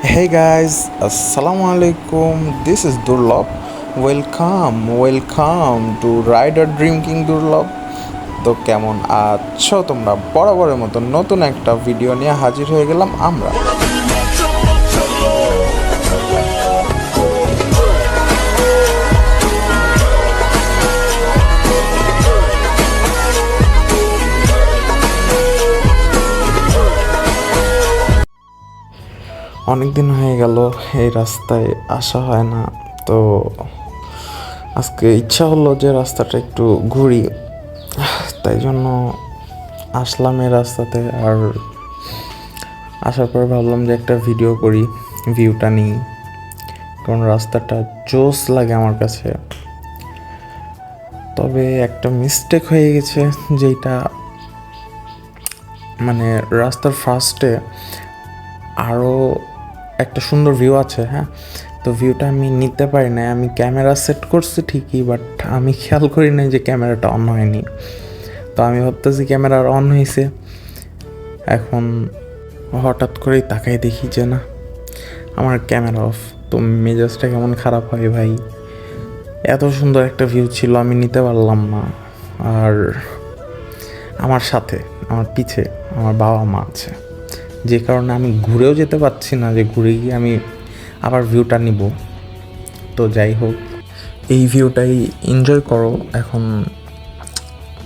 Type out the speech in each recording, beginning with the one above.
Hey guys, Assalamu alaikum. This is durlop Welcome, welcome to Rider Dream King Durlab. তো কেমন আছো তোমরা বরাবরের মতো নতুন একটা ভিডিও নিয়ে হাজির হয়ে গেলাম আমরা অনেক দিন হয়ে গেল, এই রাস্তায় আসা হয় না। তো আজকে ইচ্ছা হলো যে রাস্তাটা একটু ঘুরি। তাই জন্য আসলাম এই রাস্তাতে আর আসার পর ভাবলাম যে একটা ভিডিও করি ভিউটা নিই। কারণ রাস্তাটা জোস লাগে আমার কাছে। তবে একটা মিস্টেক হয়ে গেছে যেটা মানে রাস্তার ফার্স্টে আরও একটা সুন্দর ভিউ আছে হ্যাঁ? তো ভিউটা আমি নিতে পারি না আমি ক্যামেরা সেট করছি ঠিকই বাট আমি খেয়াল করি নাই যে ক্যামেরাটা অন হয়নি। তো আমি ভাবতেছি ক্যামেরা অন হয়েছে এখন হঠাৎ করেই তাকাই দেখি যে না, আমার ক্যামেরা অফ তো মেজাজটা কেমন খারাপ হয় ভাই? এত সুন্দর একটা ভিউ ছিল, আমি নিতে পারলাম না। আর আমার সাথে, আমার পিছে, আমার বাবা মা আছে। যে কারণে আমি ঘুরেও যেতে পারছি না, যে ঘুরে গিয়ে আমি আবার ভিউটা নিব। তো যাই হোক, এই ভিউটাই এনজয় করো। এখন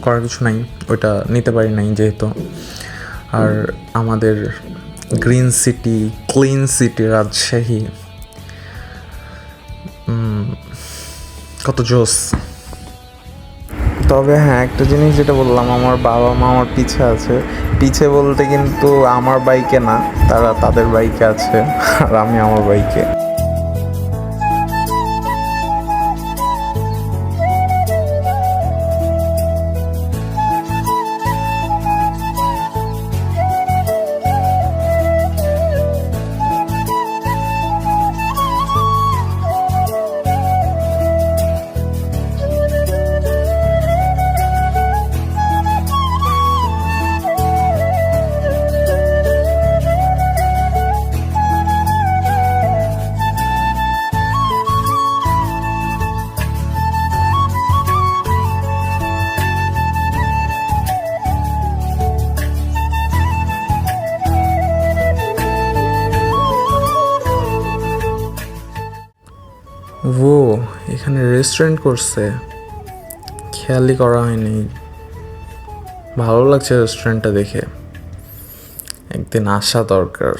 করার কিছু নাই, ওইটা নিতে পারি নাই যেহেতু। আর আমাদের green city clean city Rajshahi কত জোস তবে হ্যাঁ একটা জিনিস যেটা বললাম, আমার বাবা মা আমার পিছে আছে। পিছে বলতে কিন্তু আমার বাইকে না, তারা তাদের বাইকে আছে, আর আমি আমার বাইকে। ও এখানে রেস্টুরেন্ট করছে। খেয়ালই করা হয়নি। ভালো লাগছে রেস্টুরেন্টটা দেখে। একদিন আসা দরকার।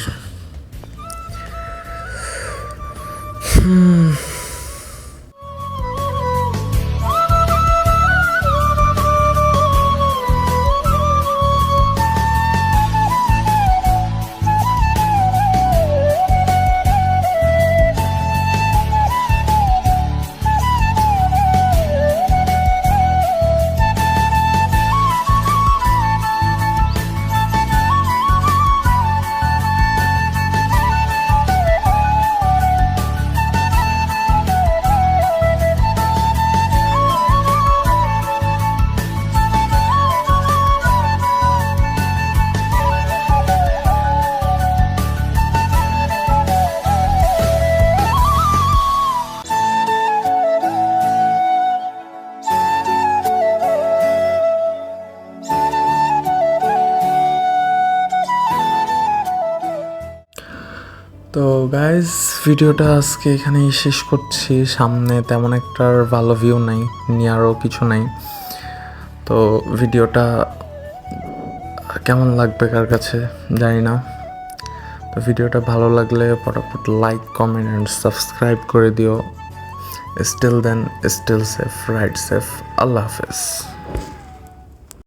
তো গাইজ ভিডিওটা আজকে এখানেই শেষ করছি। সামনে তেমন একটা ভালো ভিউ নাই, নিয়ারও কিছু নাই। তো ভিডিওটা কেমন লাগবে কার কাছে জানি না। তো ভিডিওটা ভালো লাগলে ফটাফট লাইক কমেন্ট অ্যান্ড সাবস্ক্রাইব করে দিও। Still then still safe right safe আল্লাহ হাফেজ।